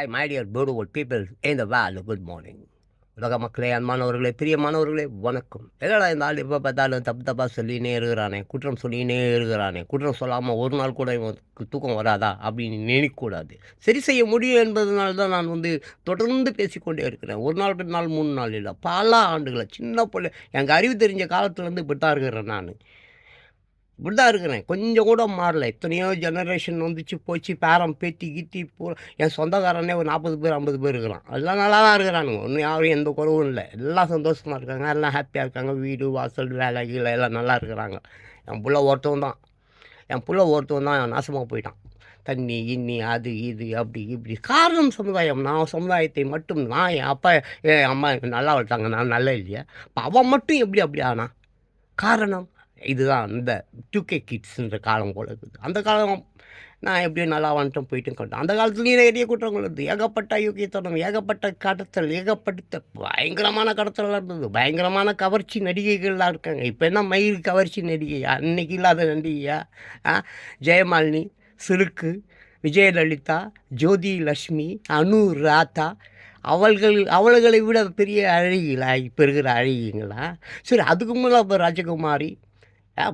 Hi, my dear beautiful people in the world, morning உலக மக்களே அன்பானவர்களே பிரியமானவர்களே வணக்கம். என்னடா இந்த ஆள் எப்போ பார்த்தாலும் தப்பு தப்பாக சொல்லினே இருக்கிறானே குற்றம் சொல்லினே இருக்கிறானே குற்றம் சொல்லாமல் ஒரு நாள் கூட இவனுக்கு தூக்கம் வராதா அப்படின்னு நினைக்கக்கூடாது. சரி செய்ய முடியும் என்பதனால தான் நான் வந்து தொடர்ந்து பேசிக்கொண்டே இருக்கிறேன். ஒரு நாள் ரெண்டு நாள் மூணு நாள் இல்லை பல ஆண்டுகளை சின்ன பிள்ளை. எனக்கு அறிவு தெரிஞ்ச காலத்துலேருந்து இப்படி தான் இருக்கிறேன் நான். இப்படி தான் இருக்கிறேன். கொஞ்சம் கூட மாறல. எத்தனையோ ஜெனரேஷன் வந்துச்சு போச்சு பேரம் பேத்தி கீத்தி பூரா என் சொந்தக்காரனே ஒரு நாற்பது பேர் ஐம்பது பேர் இருக்கிறான். எல்லாம் நல்லா தான் இருக்கிறானுங்க. ஒன்றும் யாரும் எந்த குறவும் இல்லை. எல்லாம் சந்தோஷமாக இருக்காங்க. எல்லாம் ஹாப்பியாக இருக்காங்க. வீடு வாசல் வேலை கீழே எல்லாம் நல்லா இருக்கிறாங்க. என் புள்ள ஒருத்தவன் தான். என் புள்ள ஒருத்தவன் தான் நாசமாக போயிட்டான். தண்ணி இன்னி அது இது அப்படி இப்படி. காரணம் சமுதாயம். நான் சமுதாயத்தை மட்டும் நான் என் அப்பா என் அம்மா எனக்கு நல்லா வளர்த்தாங்க. நான் நல்லா இல்லையா? அவன் மட்டும் எப்படி அப்படி ஆனா? காரணம்? இதுதான் இந்த டூகே கிட்ஸ்ன்ற காலம் போல இருக்குது. அந்த காலம் நான் எப்படியோ நல்லா வந்துட்டோம் போயிட்டு கொண்டேன். அந்த காலத்துலேயும் நிறைய குற்றங்கள் இருந்தது. ஏகப்பட்ட யோக்கியத்தனம் ஏகப்பட்ட கடத்தல் ஏகப்பட்ட பயங்கரமான கடத்தலாம் இருந்தது பயங்கரமான கவர்ச்சி நடிகைகள்லாம் இருக்காங்க. இப்போ என்ன மயில் கவர்ச்சி நடிகையா அன்னைக்கு இல்லாத நடிகையா? ஜெயமாலினி சிறுக்கு விஜயலலிதா ஜோதி லட்சுமி அனு ராதா. அவள்கள் அவள்களை விட பெரிய அழகிகளா? இப்போ இருக்கிற அழகிங்களா சரி அதுக்கு முன்னாடி இப்போ ராஜகுமாரி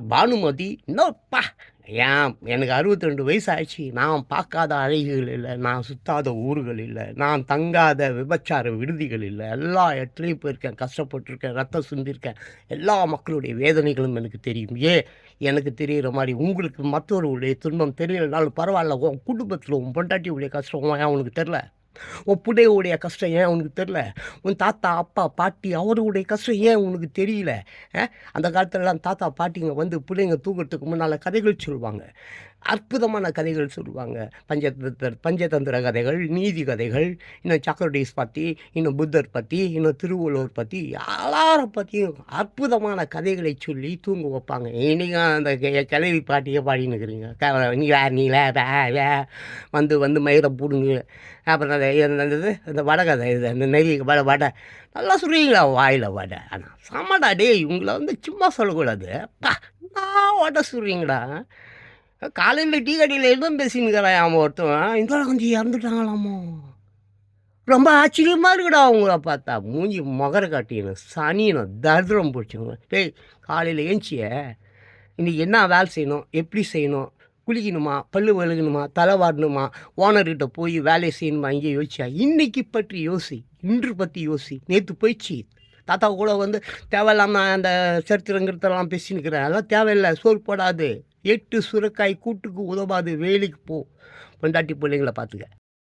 பானுமதி இன்னொப்பா ஏன் எனக்கு அறுபத்தி ரெண்டு வயசு ஆயிடுச்சு நான் பார்க்காத அழகிகள் இல்லை நான் சுத்தாத ஊர்கள் இல்லை நான் தங்காத விபச்சார விடுதிகள் இல்லை. எல்லா இடத்துலையும் போயிருக்கேன் கஷ்டப்பட்டிருக்கேன் ரத்தம் சிந்திருக்கேன். எல்லா மக்களுடைய வேதனைகளும் எனக்கு தெரியும். ஏ எனக்கு தெரிகிற மாதிரி உங்களுக்கு மற்றவர்களுடைய துன்பம் தெரியலனாலும் பரவாயில்ல உன் குடும்பத்தில் உன் பொண்டாட்டியுடைய கஷ்டம் ஏன் உனக்கு தெரில? உன் புள்ளையுடைய கஷ்டம் ஏன் உனக்கு தெரில உன் தாத்தா அப்பா பாட்டி அவருடைய கஷ்டம் ஏன் உனக்கு தெரியல? அந்த காலத்துலலாம் தாத்தா பாட்டிங்க வந்து பிள்ளைங்க தூக்கிறதுக்கு முன்னால் கதைகள் சொல்லுவாங்க. அற்புதமான கதைகள் சொல்லுவாங்க. பஞ்சதந்திர பஞ்சதந்திர கதைகள் நீதி கதைகள் இன்னும் சாக்ரடீஸ் பற்றி இன்னும் புத்தர் பற்றி இன்னும் திருவள்ளுவர் பற்றி எல்லாரை பற்றியும் அற்புதமான கதைகளை சொல்லி தூங்க வைப்பாங்க. நீங்கள் அந்த கெ- கிளவி பாட்டியை பாடின்னு இருக்கிறீங்க? நீ வே நீ வே வே வே. வந்து வந்து மயிரை போடுங்க. அப்புறம் அந்த என்னது இந்த வடகதை இது அந்த நெறி வடை வடை. நல்லா சொல்கிறீங்களா வாயில் வடை? ஆனால் சமடா டேய் உங்களை வந்து சும்மா சொல்லக்கூடாது. பா நான் வடை சொல்கிறீங்களா காலையில் டீ கடையில் எதுவும் பேசினுக்கிறான் அவன் ஒருத்தவன் இந்த கொஞ்சம் இறந்துட்டாங்களாமோ? ரொம்ப ஆச்சரியமாக இருக்குடா அவங்கள பார்த்தா. மூஞ்சி மொகர காட்டினு சனியனும் தரித்திரம் பிடிச்சவங்க டேய் காலையில் ஏஞ்சிய. இன்றைக்கி என்ன வேலை செய்யணும்? எப்படி செய்யணும்? குளிக்கணுமா? பல்லு வழுகணுமா? தலை வாடணுமா ஓனர்கிட்ட போய் வேலையை செய்யணுமா? இங்கே யோசிச்சா. இன்றைக்கி பற்றி யோசி. இன்று பற்றி யோசி. நேற்று போயிடுச்சு. தாத்தா கூட வந்து தேவையில்லாமல் அந்த சரித்திரங்கிறதெல்லாம் பேசினுக்கிறேன் அதெல்லாம் தேவையில்லை. சோறு போடாது. எட்டு சுரக்காய் கூட்டுக்கு உதவாது வேலைக்கு போ. பொண்டாட்டி பிள்ளைங்கள பார்த்துக்க.